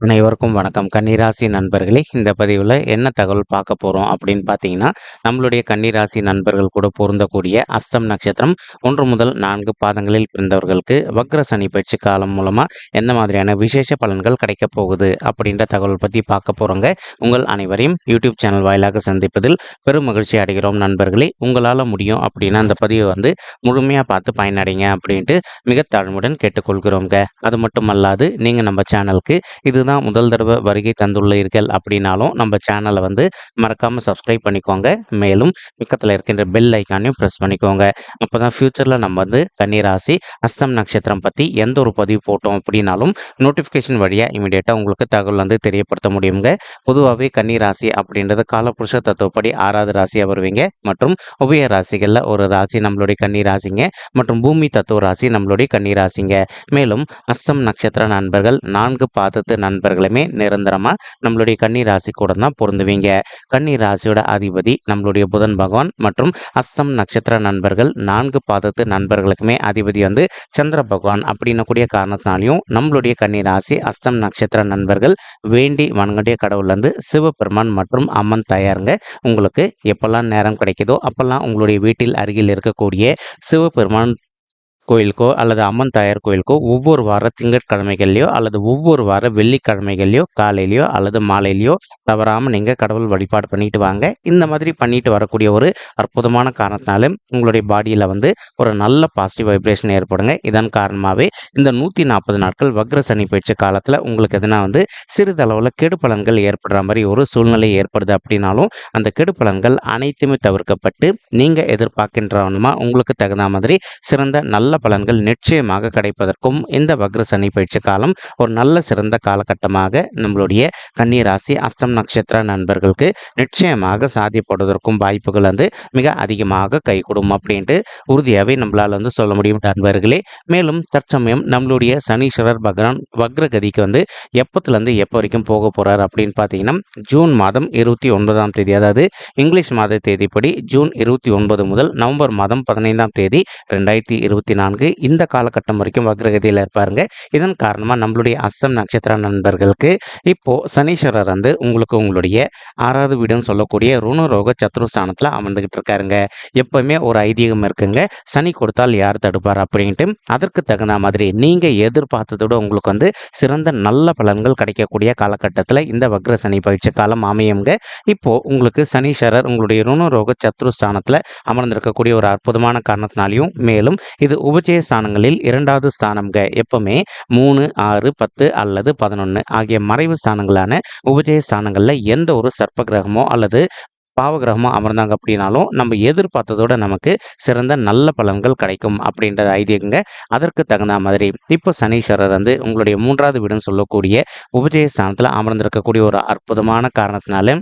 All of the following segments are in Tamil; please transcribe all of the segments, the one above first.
அனைவருக்கும் வணக்கம். கன்னிராசி நண்பர்களே இந்த பதிவில் என்ன தகவல் பார்க்க போகிறோம் அப்படின்னு பார்த்தீங்கன்னா நம்மளுடைய கன்னிராசி நண்பர்கள் கூட பொருந்தக்கூடிய அஸ்தம் நட்சத்திரம் ஒன்று முதல் நான்கு பாதங்களில் பிறந்தவர்களுக்கு வக்ர சனி பயிற்சி காலம் மூலமாக என்ன மாதிரியான விசேஷ பலன்கள் கிடைக்க போகுது அப்படின்ற தகவல் பற்றி பார்க்க போகிறோங்க உங்கள் அனைவரையும் யூடியூப் சேனல் வாயிலாக சந்திப்பதில் பெரும் மகிழ்ச்சி அடைகிறோம் நண்பர்களே. உங்களால் முடியும் அப்படின்னா அந்த பதிவை வந்து முழுமையாக பார்த்து பயனடைங்க அப்படின்ட்டு மிக தாழ்முடன் கேட்டுக்கொள்கிறோங்க அது மட்டுமல்லாது நீங்கள் நம்ம சேனலுக்கு இது தான் முதல் தடவை வருகை தந்துள்ளீர்கள் அப்படின்னாலும் நம்ம சேனலை வந்து மறக்காமல் சப்ஸ்கிரைப் பண்ணிக்கோங்க. மேலும் பக்கத்தில் இருக்கின்ற பெல் ஐக்கானையும் ப்ரெஸ் பண்ணிக்கோங்க. அப்போ தான் ஃப்யூச்சரில் நம்ம வந்து கன்னிராசி அஸ்தம் நட்சத்திரம் பற்றி எந்த ஒரு பதிவு போட்டோம் அப்படின்னாலும் நோட்டிஃபிகேஷன் வழியாக இமீடியட்டாக உங்களுக்கு தகவல் வந்து தெரியப்படுத்த முடியுங்க. பொதுவாகவே கன்னிராசி அப்படின்றது காலபுருஷ தத்துவப்படி ஆறாவது ராசியாக வருவீங்க. மற்றும் உபய ராசிகளில் ஒரு ராசி நம்மளுடைய கன்னி ராசிங்க மற்றும் பூமி தத்துவ ராசி நம்மளுடைய கன்னி ராசிங்க மேலும் அஸ்தம் நட்சத்திர நண்பர்கள் நான்கு பாதத்து நண்பர்கள் நண்பர்களுமே நிரந்தரமாக நம்மளுடைய கன்னி ராசி கூட தான் பொருந்துவீங்க. கன்னி ராசியோட அதிபதி நம்மளுடைய புதன் பகவான் மற்றும் அஸ்தம் நட்சத்திர நண்பர்கள் நான்கு பாதத்து நண்பர்களுக்குமே அதிபதி வந்து சந்திர பகவான் அப்படின்னக்கூடிய காரணத்தினாலையும் நம்மளுடைய கன்னி ராசி அஸ்தம் நட்சத்திர நண்பர்கள் வேண்டி வணங்கக்கூடிய கடவுள் வந்து சிவபெருமான் மற்றும் அம்மன் தயாருங்க. உங்களுக்கு எப்பெல்லாம் நேரம் கிடைக்குதோ அப்பெல்லாம் உங்களுடைய வீட்டில் அருகில் இருக்கக்கூடிய சிவபெருமான் கோயிலுக்கோ அல்லது அம்மன் தாயார் கோயிலுக்கோ ஒவ்வொரு வார திங்கட்கிழமைகள்லையோ அல்லது ஒவ்வொரு வார வெள்ளிக்கிழமைகள்லையோ காலையிலையோ அல்லது மாலையிலையோ தவறாமல் நீங்கள் கடவுள் வழிபாடு பண்ணிட்டு வாங்க. இந்த மாதிரி பண்ணிட்டு வரக்கூடிய ஒரு அற்புதமான காரணத்தினால உங்களுடைய பாடியில் வந்து ஒரு நல்ல பாசிட்டிவ் வைப்ரேஷன் ஏற்படுங்க. இதன் காரணமாகவே இந்த நூற்றி நாற்பது நாட்கள் வக்ர சனி பயிற்சி காலத்தில் உங்களுக்கு எதுனா வந்து சிறிதளவில் கெடு பலன்கள் ஏற்படுற மாதிரி ஒரு சூழ்நிலை ஏற்படுது அப்படின்னாலும் அந்த கெடு பலன்கள் அனைத்துமே தவிர்க்கப்பட்டு நீங்கள் எதிர்பார்க்கின்றவனுமா உங்களுக்கு தகுந்த மாதிரி சிறந்த நல்ல பலன்கள் நிச்சயமாக கிடைப்பதற்கும் இந்த வக்ர சனி பயிற்சி காலம் ஒரு நல்ல சிறந்த காலகட்டமாக நம்மளுடைய கன்னிராசி அஸ்தம் நட்சத்திர நண்பர்களுக்கு நிச்சயமாக சாதிப்படுவதற்கும் வாய்ப்புகள் வந்து மிக அதிகமாக கைகூடும் அப்படின்ட்டு உறுதியாகவே நம்மளால் வந்து சொல்ல முடியும் நண்பர்களே. மேலும் தற்சமயம் நம்மளுடைய சனீஸ்வரர் பகவான் வக்ரகதிக்கு வந்து எப்பத்துலேருந்து எப்போ வரைக்கும் போக போகிறார் அப்படின்னு பார்த்தீங்கன்னா ஜூன் மாதம் இருபத்தி ஒன்பதாம் தேதி அதாவது இங்கிலீஷ் மாத தேதிப்படி ஜூன் இருபத்தி ஒன்பது முதல் நவம்பர் மாதம் பதினைந்தாம் தேதி ரெண்டாயிரத்தி இருபத்தி நாலு நான்கு. இந்த காலகட்டம் வரைக்கும் வக்ரகதியில் இருப்பாருங்க. இதன் காரணமாக நம்மளுடைய அஸ்தம் நட்சத்திர நண்பர்களுக்கு இப்போ சனீஸ்வரர் வந்து உங்களுக்கு உங்களுடைய ஆறாவது வீடுன்னு சொல்லக்கூடிய ருணரோக சத்ருஸ்தானத்தில் அமர்ந்துகிட்டு இருக்காருங்க எப்பவுமே ஒரு ஐதீகம் இருக்குங்க. சனி கொடுத்தால் யார் தடுப்பார் அப்படின்ட்டு அதற்கு தகுந்த மாதிரி நீங்கள் எதிர்பார்த்ததோட உங்களுக்கு வந்து சிறந்த நல்ல பலன்கள் கிடைக்கக்கூடிய காலகட்டத்தில் இந்த வக்ர சனி பயிற்சி காலம் அமையுங்க. இப்போ உங்களுக்கு சனீஸ்வரர் உங்களுடைய ருணரோக சத்ருஸ்தானத்தில் அமர்ந்திருக்கக்கூடிய ஒரு அற்புதமான காரணத்தினாலையும் மேலும் இது உபஜய ஸ்தானங்களில் இரண்டாவது ஸ்தானம்ங்க எப்பவுமே மூணு ஆறு பத்து அல்லது பதினொன்று ஆகிய மறைவு ஸ்தானங்களான உபஜய ஸ்தானங்களில் எந்த ஒரு சர்ப்ப கிரகமோ அல்லது பாவகிரகமோ அமர்ந்தாங்க அப்படின்னாலும் நம்ம எதிர்பார்த்ததோட நமக்கு சிறந்த நல்ல பலன்கள் கிடைக்கும் அப்படின்றத ஐதீகங்க. அதற்கு தகுந்த மாதிரி இப்போ சனீஸ்வரர் வந்து உங்களுடைய மூன்றாவது வீடுன்னு சொல்லக்கூடிய உபஜய ஸ்தானத்தில் அமர்ந்திருக்கக்கூடிய ஒரு அற்புதமான காரணத்தினால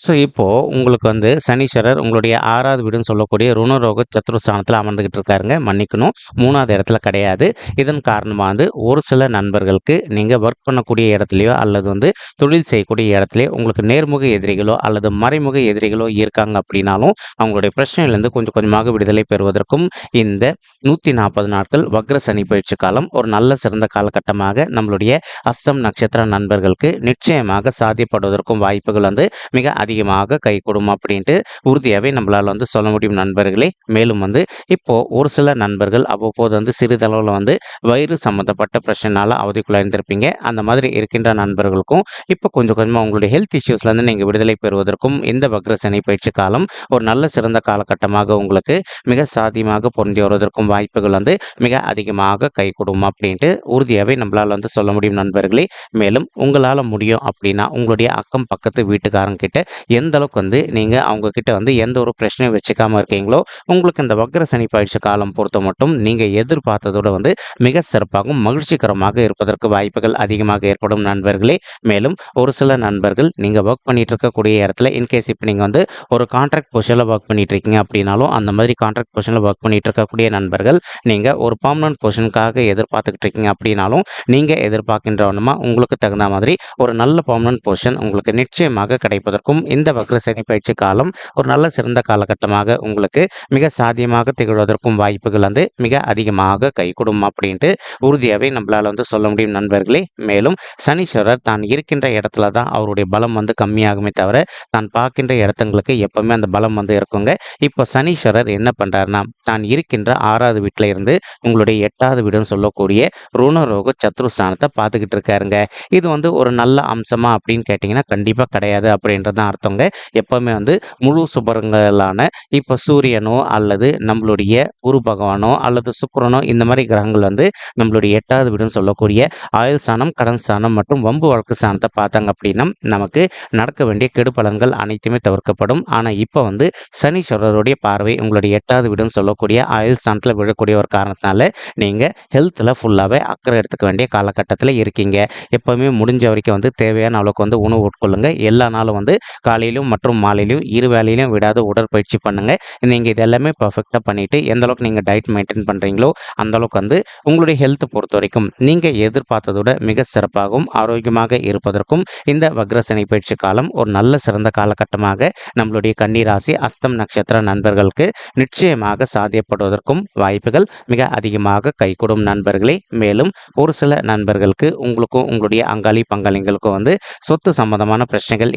ஸோ இப்போது உங்களுக்கு வந்து சனீஸ்வரர் உங்களுடைய ஆறாவது வீடுன்னு சொல்லக்கூடிய ருணரோக சத்ருஸ்தானத்தில் அமர்ந்துக்கிட்டு இருக்காருங்க. மன்னிக்கணும். மூணாவது இடத்துல கிடையாது. இதன் காரணமாக வந்து ஒரு சில நண்பர்களுக்கு நீங்கள் ஒர்க் பண்ணக்கூடிய இடத்துலையோ அல்லது வந்து தொழில் செய்யக்கூடிய இடத்துலையோ உங்களுக்கு நேர்முக எதிரிகளோ அல்லது மறைமுக எதிரிகளோ இருக்காங்க அப்படின்னாலும் அவங்களுடைய பிரச்சனையிலேருந்து கொஞ்சம் கொஞ்சமாக விடுதலை பெறுவதற்கும் இந்த நூற்றி நாற்பது நாட்கள் வக்ர சனி பயிற்சி காலம் ஒரு நல்ல சிறந்த காலகட்டமாக நம்மளுடைய அஸ்தம் நட்சத்திர நண்பர்களுக்கு நிச்சயமாக சாத்தியப்படுவதற்கும் வாய்ப்புகள் வந்து மிக அதிகமாக கைகூடும் அப்படின்ட்டு உறுதியாகவே நம்மளால் வந்து சொல்ல முடியும் நண்பர்களே. மேலும் வந்து இப்போது ஒரு சில நண்பர்கள் அவ்வப்போது வந்து சிறிதளவில் வந்து வயிறு சம்மந்தப்பட்ட பிரச்சனைனால அவதிக்குள்ளாயிருந்திருப்பீங்க அந்த மாதிரி இருக்கின்ற நண்பர்களுக்கும் இப்போ கொஞ்சம் கொஞ்சமாக உங்களுடைய ஹெல்த் இஷ்யூஸ்லேருந்து நீங்கள் விடுதலை பெறுவதற்கும் இந்த வக்ரசனை பயிற்சி காலம் ஒரு நல்ல சிறந்த காலகட்டமாக உங்களுக்கு மிக சாதியமாக பொருந்தி வருவதற்கும் வாய்ப்புகள் வந்து மிக அதிகமாக கை கைகூடும் அப்படின்ட்டு உறுதியாகவே நம்மளால் வந்து சொல்ல முடியும் நண்பர்களே. மேலும் உங்களால் முடியும் அப்படின்னா உங்களுடைய அக்கம் பக்கத்து வீட்டுக்காரங்கிட்ட எந்த அளவுக்கு வந்து நீங்கள் அவங்கக்கிட்ட வந்து எந்த ஒரு பிரச்சனையும் வச்சுக்காமல் இருக்கீங்களோ உங்களுக்கு இந்த வக்ர சனி பயிற்சி காலம் பொறுத்த மட்டும் நீங்கள் எதிர்பார்த்ததோட வந்து மிக சிறப்பாகவும் மகிழ்ச்சிகரமாக இருப்பதற்கு வாய்ப்புகள் அதிகமாக ஏற்படும் நண்பர்களே. மேலும் ஒரு சில நண்பர்கள் நீங்கள் ஒர்க் பண்ணிட்டு இருக்கக்கூடிய இடத்துல இன்கேஸ் இப்போ நீங்கள் வந்து ஒரு கான்ட்ராக்ட் பொசிஷனில் ஒர்க் பண்ணிட்டு இருக்கீங்க அப்படின்னாலும் அந்த மாதிரி கான்ட்ராக்ட் பொசிஷனில் ஒர்க் பண்ணிட்டு இருக்கக்கூடிய நண்பர்கள் நீங்கள் ஒரு பர்மனன்ட் பொசிஷனுக்காக எதிர்பார்த்துக்கிட்டு இருக்கீங்க அப்படின்னாலும் நீங்கள் எதிர்பார்க்கின்றவனுமா உங்களுக்கு தகுந்த மாதிரி ஒரு நல்ல பர்மனன்ட் பொசிஷன் உங்களுக்கு நிச்சயமாக கிடைப்பதற்கும் இந்த வக்ர சனி பயிற்சி காலம் ஒரு நல்ல சிறந்த காலகட்டமாக உங்களுக்கு மிக சாத்தியமாக திகழ்வதற்கும் வாய்ப்புகள் வந்து மிக அதிகமாக கைகூடும் அப்படின்ட்டு உறுதியாகவே நம்மளால் வந்து சொல்ல முடியும் நண்பர்களே. மேலும் சனீஸ்வரர் தான் இருக்கின்ற இடத்துல தான் அவருடைய பலம் வந்து கம்மியாகுமே தவிர தான் பார்க்கின்ற இடத்துங்களுக்கு எப்பவுமே அந்த பலம் வந்து இருக்குங்க. இப்போ சனீஸ்வரர் என்ன பண்ணுறாருன்னா தான் இருக்கின்ற ஆறாவது வீட்டில் இருந்து உங்களுடைய எட்டாவது வீடுன்னு சொல்லக்கூடிய ருணரோக சத்ருஸ்தானத்தை பார்த்துக்கிட்டு இருக்காருங்க. இது வந்து ஒரு நல்ல அம்சமா அப்படின்னு கேட்டிங்கன்னா கண்டிப்பாக கிடையாது அப்படின்றதான் பார்த்தவங்க எப்போவுமே எப்பவுமே வந்து முழு சுபரங்களான இப்போ சூரியனோ அல்லது நம்மளுடைய குரு பகவானோ அல்லது சுக்கிரனோ இந்த மாதிரி கிரகங்கள் வந்து நம்மளுடைய எட்டாவது வீடுன்னு சொல்லக்கூடிய ஆயுள் ஸ்தானம் கடன் ஸ்தானம் மற்றும் வம்பு வழக்கு ஸ்தானத்தை பார்த்தாங்க அப்படின்னா நமக்கு நடக்க வேண்டிய கெடு பலன்கள் அனைத்துமே தவிர்க்கப்படும். ஆனால் இப்போ வந்து சனீஸ்வரருடைய பார்வை உங்களுடைய எட்டாவது வீடுன்னு சொல்லக்கூடிய ஆயுள் ஸ்தானத்தில் விழக்கூடிய ஒரு காரணத்தினால நீங்கள் ஹெல்த்தில் ஃபுல்லாகவே அக்கறை எடுத்துக்க வேண்டிய காலகட்டத்தில் இருக்கீங்க. எப்போவுமே முடிஞ்ச வரைக்கும் வந்து தேவையான அளவுக்கு வந்து உணவு உட்கொள்ளுங்க. எல்லா நாளும் வந்து காலையிலும் மற்றும் மாலையிலும் இரு வேலையிலும் விடாத உடற்பயிற்சி பண்ணுங்கள் நீங்கள் இது எல்லாமே பர்ஃபெக்டாக பண்ணிவிட்டு எந்த அளவுக்கு நீங்கள் டயட் மெயின்டைன் பண்ணுறீங்களோ அந்த அளவுக்கு வந்து உங்களுடைய ஹெல்த் பொறுத்த வரைக்கும் நீங்கள் எதிர்பார்த்ததோட மிக சிறப்பாகவும் ஆரோக்கியமாக இருப்பதற்கும் இந்த வக்ரசனை பயிற்சி காலம் ஒரு நல்ல சிறந்த காலகட்டமாக நம்மளுடைய கன்னிராசி அஸ்தம் நட்சத்திர நண்பர்களுக்கு நிச்சயமாக சாத்தியப்படுவதற்கும் வாய்ப்புகள் மிக அதிகமாக கைகூடும் நண்பர்களே. மேலும் ஒரு சில நண்பர்களுக்கு உங்களுக்கும் உங்களுடைய அங்காளி பங்காளிங்களுக்கும் வந்து சொத்து சம்பந்தமான பிரச்சனைகள்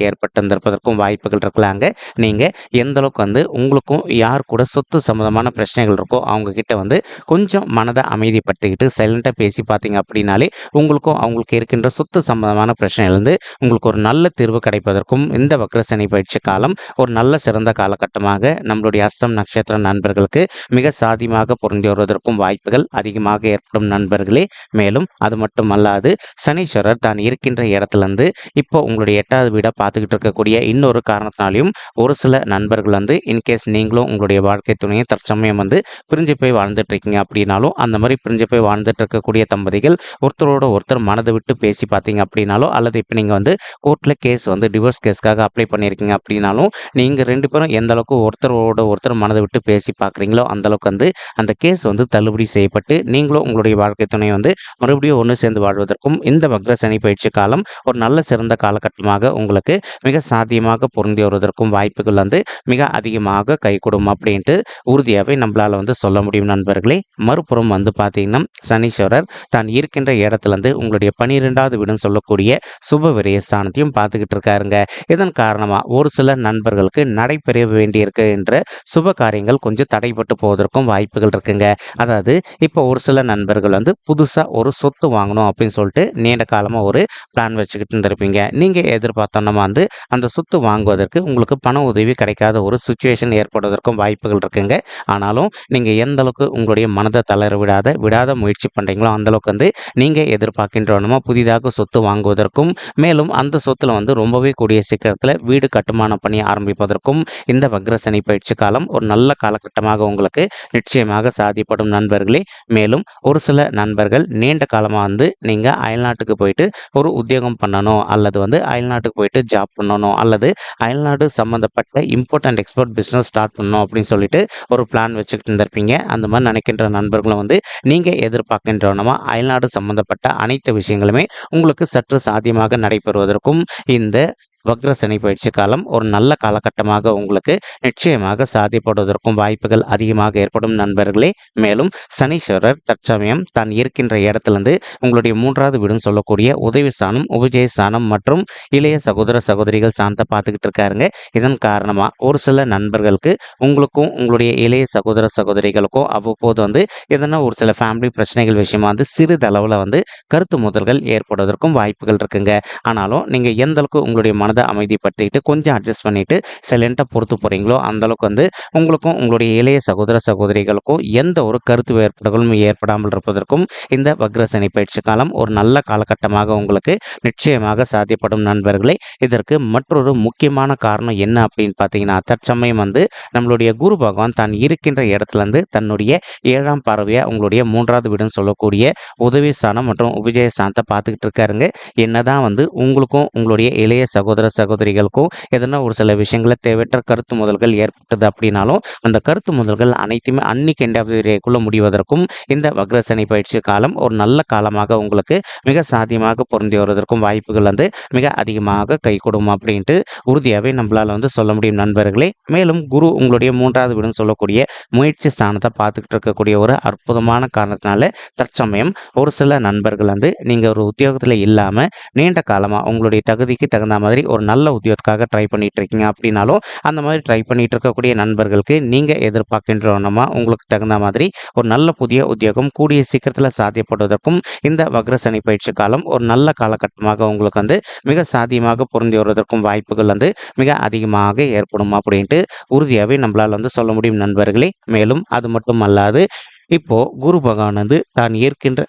வருவதற்கும் வாய்ப்புகள் இருக்கலாங்க. நீங்கள் எந்த அளவுக்கு வந்து உங்களுக்கும் யார் கூட சொத்து சம்மந்தமான பிரச்சனைகள் இருக்கோ அவங்கக்கிட்ட வந்து கொஞ்சம் மனதை அமைதிப்படுத்திக்கிட்டு சைலண்ட்டாக பேசி பார்த்தீங்க அப்படின்னாலே உங்களுக்கும் அவங்களுக்கு இருக்கின்ற சொத்து சம்மந்தமான பிரச்சனையிலிருந்து உங்களுக்கு ஒரு நல்ல தீர்வு கிடைப்பதற்கும் இந்த வக்ரசனி பயிற்சி காலம் ஒரு நல்ல சிறந்த காலகட்டமாக நம்மளுடைய அஸ்தம் நட்சத்திர நண்பர்களுக்கு மிக சாதியமாக பொருந்தி வருவதற்கும் வாய்ப்புகள் அதிகமாக ஏற்படும் நண்பர்களே. மேலும் அது மட்டுமல்லாது சனீஸ்வரர் தான் இருக்கின்ற இடத்துலேருந்து இப்போ உங்களுடைய எட்டாவது வீடாக பார்த்துக்கிட்டு இருக்கக்கூடிய இன்னொரு காரணத்தினாலையும் ஒரு சில நண்பர்கள் வந்து இன்கேஸ் நீங்களும் உங்களுடைய வாழ்க்கை துணையை தற்சமயம் வந்து பிரிஞ்சு போய் வாழ்ந்துட்டு இருக்கீங்க அப்படின்னாலும் அந்த மாதிரி பிரிஞ்சு போய் வாழ்ந்துட்டு இருக்கக்கூடிய தம்பதிகள் ஒருத்தரோட ஒருத்தர் மனதை விட்டு பேசி பார்த்தீங்க அப்படின்னாலும் அல்லது இப்போ நீங்கள் வந்து கோர்ட்டில் கேஸ் வந்து டிவோர்ஸ் கேஸ்க்காக அப்ளை பண்ணியிருக்கீங்க அப்படின்னாலும் நீங்கள் ரெண்டு பேரும் எந்த அளவுக்கு ஒருத்தரோட ஒருத்தர் மனதை விட்டு பேசி பார்க்குறீங்களோ அந்தளவுக்கு வந்து அந்த கேஸ் வந்து தள்ளுபடி செய்யப்பட்டு நீங்களும் உங்களுடைய வாழ்க்கை துணை வந்து மறுபடியும் ஒன்று சேர்ந்து வாழ்வதற்கும் இந்த வக்ர சனி பயிற்சி காலம் ஒரு நல்ல சிறந்த காலகட்டமாக உங்களுக்கு மிக அதிகமாக பொருந்தி வருவதற்கும் வாய்ப்புகள் வந்து மிக அதிகமாக கைகூடும் அப்படின்ட்டு உறுதியாகவே நம்மளால் வந்து சொல்ல முடியும் நண்பர்களே. மறுபுறம் வந்து பார்த்தீங்கன்னா சனீஸ்வரர் தான் இருக்கின்ற இடத்துலேருந்து உங்களுடைய பனிரெண்டாவது வீடுன்னு சொல்லக்கூடிய சுப விரயஸ்தானத்தையும் பார்த்துக்கிட்டு இருக்காருங்க. இதன் காரணமாக ஒரு சில நண்பர்களுக்கு நடைபெற வேண்டியிருக்கு என்ற சுப காரியங்கள் கொஞ்சம் தடைப்பட்டு போவதற்கும் வாய்ப்புகள் இருக்குங்க. அதாவது இப்போ ஒரு சில நண்பர்கள் வந்து புதுசாக ஒரு சொத்து வாங்கணும் அப்படின்னு சொல்லிட்டு நீண்ட காலமாக ஒரு பிளான் வச்சுக்கிட்டு இருந்திருப்பீங்க. நீங்கள் எதிர்பார்த்தோன்னா வந்து அந்த சொத்து வாங்குவதற்கு உங்களுக்கு பண உதவி கிடைக்காத ஒரு சுச்சுவேஷன் ஏற்படுவதற்கும் வாய்ப்புகள் இருக்குங்க. ஆனாலும் நீங்கள் எந்த அளவுக்கு உங்களுடைய மனதை தளர விடாத விடாத முயற்சி பண்ணுறீங்களோ அந்தளவுக்கு வந்து நீங்கள் எதிர்பார்க்கின்றனமோ புதிதாக சொத்து வாங்குவதற்கும் மேலும் அந்த சொத்துல வந்து ரொம்பவே கூடிய சீக்கிரத்தில் வீடு கட்டுமான பணி ஆரம்பிப்பதற்கும் இந்த வக்ரசனி பயிற்சி காலம் ஒரு நல்ல காலகட்டமாக உங்களுக்கு நிச்சயமாக சாதிப்படும் நண்பர்களே. மேலும் ஒரு சில நண்பர்கள் நீண்ட காலமாக வந்து நீங்கள் அயல்நாட்டுக்கு போயிட்டு ஒரு உத்தியோகம் பண்ணணும் அல்லது வந்து அயல்நாட்டுக்கு போயிட்டு ஜாப் பண்ணணும் அல்லது அயல்நாடு சம்மந்தப்பட்ட import and export business start பண்ணணும் அப்படின்னு சொல்லிட்டு ஒரு பிளான் வச்சுக்கிட்டு இருந்திருப்பீங்க. அந்த மாதிரி நினைக்கின்ற நண்பர்களும் வந்து நீங்கள் எதிர்பார்க்கின்றனமா அயல்நாடு சம்மந்தப்பட்ட அனைத்து விஷயங்களுமே உங்களுக்கு சற்று சாத்தியமாக நடைபெறுவதற்கும் இந்த வக்ர சனி பயிற்சி காலம் ஒரு நல்ல காலகட்டமாக உங்களுக்கு நிச்சயமாக சாதிப்படுவதற்கும் வாய்ப்புகள் அதிகமாக ஏற்படும் நண்பர்களே. மேலும் சனீஸ்வரர் தற்சமயம் தான் இருக்கின்ற இடத்துலேருந்து உங்களுடைய மூன்றாவது வீடுன்னு சொல்லக்கூடிய உதவி ஸ்தானம் உபஜய ஸ்தானம் மற்றும் இளைய சகோதர சகோதரிகள் ஸ்தானத்தை பார்த்துக்கிட்டு இருக்காருங்க. இதன் காரணமாக ஒரு சில நண்பர்களுக்கு உங்களுக்கும் உங்களுடைய இளைய சகோதர சகோதரிகளுக்கும் அவ்வப்போது வந்து எதனா ஒரு சில ஃபேமிலி பிரச்சனைகள் விஷயமா வந்து சிறிதளவில் வந்து கருத்து முதல்கள் ஏற்படுவதற்கும் வாய்ப்புகள் இருக்குங்க. ஆனாலும் நீங்கள் எந்த அளவுக்கு உங்களுடைய மனதை அமைதிப்படுத்திக்கிட்டு கொஞ்சம் அட்ஜஸ்ட் பண்ணிட்டு சைலண்ட்டாக பொறுத்து போகிறீங்களோ அந்த அளவுக்கு வந்து உங்களுக்கும் உங்களுடைய இளைய சகோதர சகோதரிகளுக்கும் எந்த ஒரு கருத்து வேறுபாடுகளும் ஏற்படாமல் இருப்பதற்கும் இந்த வக்ரசனி பயிற்சி காலம் ஒரு நல்ல காலகட்டமாக உங்களுக்கு நிச்சயமாக சாத்தியப்படும் நண்பர்களே. இதற்கு மற்றொரு முக்கியமான காரணம் என்ன அப்படின்னு பார்த்தீங்கன்னா தற்சமயம் வந்து நம்மளுடைய குரு பகவான் தான் இருக்கின்ற இடத்துல இருந்து தன்னுடைய ஏழாம் பார்வையாக உங்களுடைய மூன்றாவது வீடுன்னு சொல்லக்கூடிய உதவி ஸ்தானம் மற்றும் உபஜய ஸ்தானத்தை பார்த்துக்கிட்டு இருக்காருங்க. என்னதான் வந்து உங்களுக்கும் உங்களுடைய இளைய சகோதர சகோதர சகோதரிகளுக்கும் எதனா ஒரு சில விஷயங்களை தேவையற்ற கருத்து முதல்கள் ஏற்பட்டது அப்படின்னாலும் அந்த கருத்து முதல்கள் அனைத்துமே அன்னைக்கு எண்ட் ஆஃப் முடிவதற்கும் இந்த வக்ரசனி பயிற்சி காலம் ஒரு நல்ல காலமாக உங்களுக்கு மிக சாத்தியமாக பொருந்தி வருவதற்கும் வாய்ப்புகள் வந்து மிக அதிகமாக கை கொடுக்கும் அப்படின்ட்டு உறுதியாகவே நம்மளால் வந்து சொல்ல முடியும் நண்பர்களே. மேலும் குரு உங்களுடைய மூன்றாவது வீடுன்னு சொல்லக்கூடிய முயற்சி ஸ்தானத்தை பார்த்துக்கிட்டு இருக்கக்கூடிய ஒரு அற்புதமான காரணத்தினால தற்சமயம் ஒரு சில நண்பர்கள் வந்து நீங்கள் ஒரு உத்தியோகத்தில் இல்லாமல் நீண்ட காலமாக உங்களுடைய தகுதிக்கு தகுந்த மாதிரி ஒரு நல்ல உத்தியோகத்துக்காக ட்ரை பண்ணிட்டு இருக்கீங்க அப்படின்னாலும் அந்த மாதிரி ட்ரை பண்ணிட்டு இருக்கக்கூடிய நண்பர்களுக்கு நீங்கள் எதிர்பார்க்கின்றவனமா உங்களுக்கு தகுந்த மாதிரி ஒரு நல்ல புதிய உத்தியோகம் கூடிய சீக்கிரத்தில் சாத்தியப்படுவதற்கும் இந்த வக்ரசனி பயிற்சி காலம் ஒரு நல்ல காலகட்டமாக உங்களுக்கு வந்து மிக சாத்தியமாக பொருந்தி வருவதற்கும் வாய்ப்புகள் வந்து மிக அதிகமாக ஏற்படும் அப்படின்ட்டு உறுதியாகவே நம்மளால் வந்து சொல்ல முடியும் நண்பர்களே. மேலும் அது மட்டும் அல்லாது இப்போ குரு பகவான் வந்து தான் ஏற்கின்ற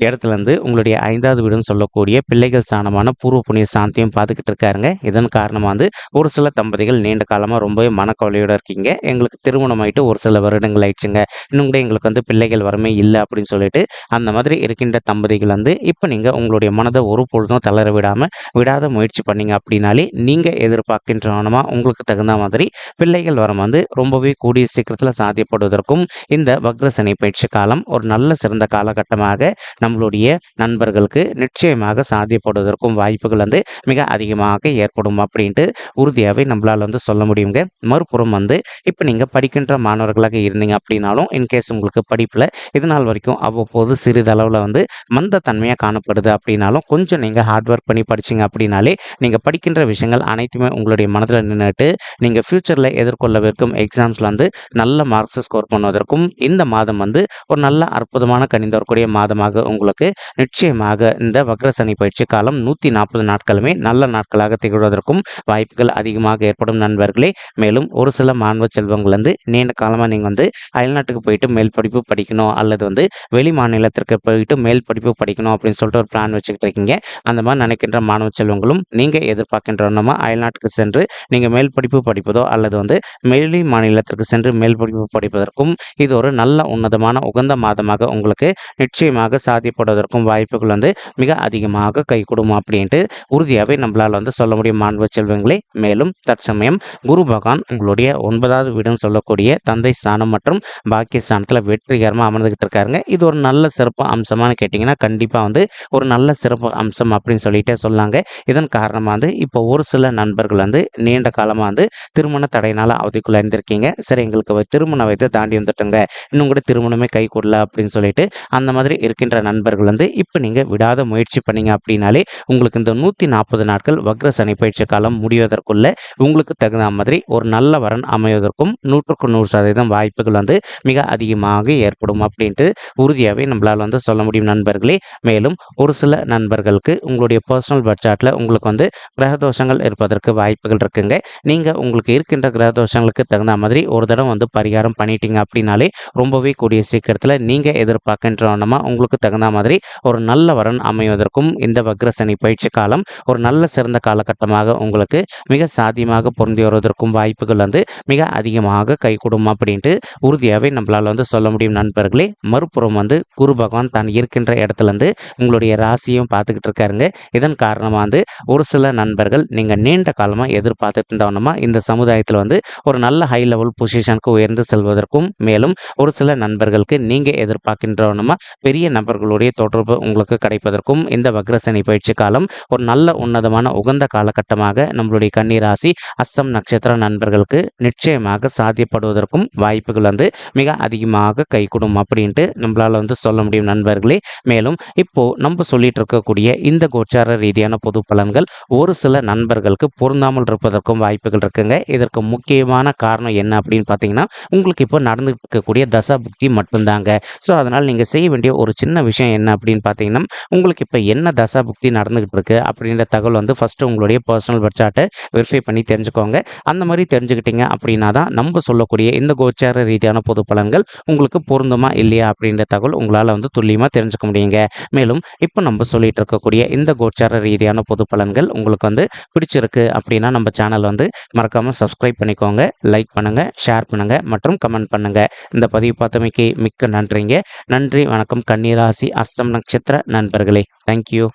இடத்துலேருந்து உங்களுடைய ஐந்தாவது வீடுன்னு சொல்லக்கூடிய பிள்ளைகள் ஸ்தானமான பூர்வ புண்ணிய சாந்தியும் பார்த்துக்கிட்டு இருக்காருங்க. இதன் காரணமாக வந்து ஒரு சில தம்பதிகள் நீண்ட காலமாக ரொம்பவே மனக்கவலையோடு இருக்கீங்க. எங்களுக்கு திருமணம் ஆயிட்டு ஒரு சில வருடங்கள் ஆயிடுச்சுங்க. இன்னும் கூட எங்களுக்கு வந்து பிள்ளைகள் வரமே இல்லை அப்படின்னு சொல்லிட்டு அந்த மாதிரி இருக்கின்ற தம்பதிகள் வந்து இப்போ நீங்கள் உங்களுடைய மனதை ஒரு பொழுதும் தளர விடாமல் விடாத முயற்சி பண்ணீங்க அப்படின்னாலே நீங்கள் எதிர்பார்க்கின்றனமா உங்களுக்கு தகுந்த மாதிரி பிள்ளைகள் வரம் வந்து ரொம்பவே கூடிய சீக்கிரத்தில் சாத்தியப்படுவதற்கும் இந்த வக்ரசனி பயிற்சி காலம் ஒரு நல்ல சிறந்த காலகட்டமாக நம்மளுடைய நண்பர்களுக்கு நிச்சயமாக சாத்தியப்படுவதற்கும் வாய்ப்புகள் வந்து மிக அதிகமாக ஏற்படும் அப்படின்ட்டு உறுதியாகவே நம்மளால் வந்து சொல்ல முடியுங்க. மறுபுறம் வந்து இப்போ நீங்கள் படிக்கின்ற மாணவர்களாக இருந்தீங்க அப்படின்னாலும் இன்கேஸ் உங்களுக்கு படிப்பில் இது நாள் வரைக்கும் அவ்வப்போது சிறிதளவில் வந்து மந்த தன்மையாக காணப்படுது அப்படின்னாலும் கொஞ்சம் நீங்கள் ஹார்ட் ஒர்க் பண்ணி படிச்சீங்க அப்படின்னாலே நீங்கள் படிக்கின்ற விஷயங்கள் அனைத்துமே உங்களுடைய மனதில் நின்றுட்டு நீங்கள் ஃப்யூச்சரில் எதிர்கொள்ளவிருக்கும் எக்ஸாம்ஸில் வந்து நல்ல மார்க்ஸை ஸ்கோர் பண்ணுவதற்கும் இந்த மாதம் வந்து ஒரு நல்ல அற்புதமான கணிந்து வரக்கூடிய மாதமாக உங்களுக்கு நிச்சயமாக இந்த வக்ரசனி பயிற்சி காலம் நூற்றி நாற்பது நாட்களுமே நல்ல நாட்களாக திகழ்வதற்கும் வாய்ப்புகள் அதிகமாக ஏற்படும் நண்பர்களே. மேலும் ஒரு சில மாணவ செல்வங்கள் வந்து நீண்ட காலமாக நீங்கள் வந்து அயல்நாட்டுக்கு போயிட்டு மேல் படிப்பு படிக்கணும் அல்லது வந்து வெளி மாநிலத்திற்கு போயிட்டு மேல் படிப்பு படிக்கணும் அப்படின்னு சொல்லிட்டு ஒரு பிளான் வச்சுக்கிட்டு இருக்கீங்க. அந்த மாதிரி நினைக்கின்ற மாணவ செல்வங்களும் நீங்கள் எதிர்பார்க்கின்றனமா அயல்நாட்டுக்கு சென்று நீங்கள் மேல் படிப்பு படிப்பதோ அல்லது வந்து வெளி மாநிலத்திற்கு சென்று மேல் படிப்பு படிப்பதற்கும் இது ஒரு நல்ல உன்னதமான உகந்த மாதமாக உங்களுக்கு நிச்சயமாக பாதிப்படுவதற்கும் வாய்ப்புகள் வந்து மிக அதிகமாக கை அப்படின்ட்டு உறுதியாகவே நம்மளால் வந்து சொல்ல முடியும் மாணவ செல்வங்களே. மேலும் தற்சமயம் குரு பகவான் உங்களுடைய ஒன்பதாவது வீடுன்னு சொல்லக்கூடிய தந்தை ஸ்தானம் மற்றும் பாக்கிய ஸ்தானத்தில் வெற்றிகரமாக அமர்ந்துகிட்டு இருக்காருங்க. இது ஒரு நல்ல சிறப்பு அம்சமானு கேட்டிங்கன்னா கண்டிப்பாக வந்து ஒரு நல்ல சிறப்பு அம்சம் அப்படின்னு சொல்லிட்டே சொல்லாங்க. இதன் காரணமாக வந்து இப்போ ஒரு சில நண்பர்கள் வந்து நீண்ட காலமாக வந்து திருமண தடையினால் அவதிக்குள்ள இருந்திருக்கீங்க சரி எங்களுக்கு வ- திருமண வயதை தாண்டி வந்துட்டுங்க. இன்னும் கூட திருமணமே கை கூடல அப்படின்னு சொல்லிட்டு அந்த மாதிரி இருக்கின்ற நண்பர்கள் வந்து இப்போ நீங்கள் விடாத முயற்சி பண்ணீங்க அப்படின்னாலே உங்களுக்கு இந்த நூற்றி நாற்பது நாட்கள் வக்ர சனி பயிற்சி காலம் முடிவதற்குள்ள உங்களுக்கு தகுந்த மாதிரி ஒரு நல்ல வரன் அமைவதற்கும் நூற்றுக்கு நூறு சதவீதம் வாய்ப்புகள் வந்து மிக அதிகமாக ஏற்படும் அப்படின்ட்டு உறுதியாகவே நம்மளால் வந்து சொல்ல முடியும் நண்பர்களே. மேலும் ஒரு சில நண்பர்களுக்கு உங்களுடைய பர்சனல் பட்ஜெட்டில் உங்களுக்கு வந்து கிரகதோஷங்கள் இருப்பதற்கு வாய்ப்புகள் இருக்குங்க. நீங்கள் உங்களுக்கு இருக்கின்ற கிரகதோஷங்களுக்கு தகுந்த மாதிரி ஒரு தடவை வந்து பரிகாரம் பண்ணிட்டீங்க அப்படின்னாலே ரொம்பவே கூடிய சீக்கிரத்தில் நீங்கள் எதிர்பார்க்கின்றோன்னா உங்களுக்கு தகுந்த மாதிரி ஒரு நல்ல வரன் அமைவதற்கும் இந்த வக்ரசனி பயிற்சி காலம் ஒரு நல்ல சிறந்த காலகட்டமாக உங்களுக்கு மிக சாத்தியமாக பொருந்தி வருவதற்கும் வாய்ப்புகள் வந்து மிக அதிகமாக கைகூடும் அப்படின்ட்டு உறுதியாகவே நம்மளால் வந்து சொல்ல முடியும் நண்பர்களே. மறுபுறம் வந்து குரு பகவான் தான் இருக்கின்ற இடத்துல இருந்து உங்களுடைய ராசியும் பார்த்துக்கிட்டு இருக்காருங்க. இதன் காரணமாக வந்து ஒரு சில நண்பர்கள் நீங்கள் நீண்ட காலமாக எதிர்பார்த்துட்டு இருந்தவனமா இந்த சமுதாயத்தில் வந்து ஒரு நல்ல ஹை லெவல் பொசிஷனுக்கு உயர்ந்து செல்வதற்கும் மேலும் ஒரு சில நண்பர்களுக்கு நீங்கள் எதிர்பார்க்கின்றவனமா பெரிய நபர்கள் உங்களுடைய தொடர்பு உங்களுக்கு கிடைப்பதற்கும் இந்த வக்ரசனி பயிற்சி காலம் ஒரு நல்ல உன்னதமான உகந்த காலகட்டமாக நம்மளுடைய கன்னிராசி அஸ்தம் நட்சத்திர நண்பர்களுக்கு நிச்சயமாக சாத்தியப்படுவதற்கும் வாய்ப்புகள் வந்து மிக அதிகமாக கைகூடும் அப்படின்ட்டு நம்மளால் வந்து சொல்ல முடியும் நண்பர்களே. மேலும் இப்போ நம்ம சொல்லிட்டு இருக்கக்கூடிய இந்த கோச்சார ரீதியான பொது பலன்கள் ஒரு சில நண்பர்களுக்கு பொருந்தாமல் இருப்பதற்கும் வாய்ப்புகள் இருக்குங்க. இதற்கு முக்கியமான காரணம் என்ன அப்படின்னு பார்த்தீங்கன்னா உங்களுக்கு இப்போ நடந்து இருக்கக்கூடிய தசா புக்தி மட்டும்தாங்க. ஸோ அதனால் நீங்கள் செய்ய வேண்டிய ஒரு சின்ன விஷயம் என்ன அப்படின்னு பார்த்தீங்கன்னா உங்களுக்கு இப்போ என்ன தசா புக்தி நடந்துகிட்டு இருக்கு அப்படின்ற தகவல் வந்து ஃபஸ்ட்டு உங்களுடைய பர்சனல் பட்ஜெட்டை வெரிஃபை பண்ணி தெரிஞ்சுக்கோங்க. அந்த மாதிரி தெரிஞ்சுக்கிட்டீங்க அப்படின்னா தான் நம்ம சொல்லக்கூடிய இந்த கோச்சார ரீதியான பொது பலன்கள் உங்களுக்கு பொருந்துமா இல்லையா அப்படின்ற தகவல் உங்களால் வந்து துல்லியமாக தெரிஞ்சுக்க முடியுங்க. மேலும் இப்போ நம்ம சொல்லிட்டு இருக்கக்கூடிய இந்த கோச்சார ரீதியான பொது பலன்கள் உங்களுக்கு வந்து பிடிச்சிருக்கு அப்படின்னா நம்ம சேனல் வந்து மறக்காமல் சப்ஸ்கிரைப் பண்ணிக்கோங்க லைக் பண்ணுங்கள் ஷேர் பண்ணுங்கள் மற்றும் கமெண்ட் பண்ணுங்கள் இந்த பதிவு பார்த்தமைக்கு மிக்க நன்றிங்க. நன்றி வணக்கம் கன்னிராசி அஸ்தம் நட்சத்திர நண்பர்களே. தேங்க்யூ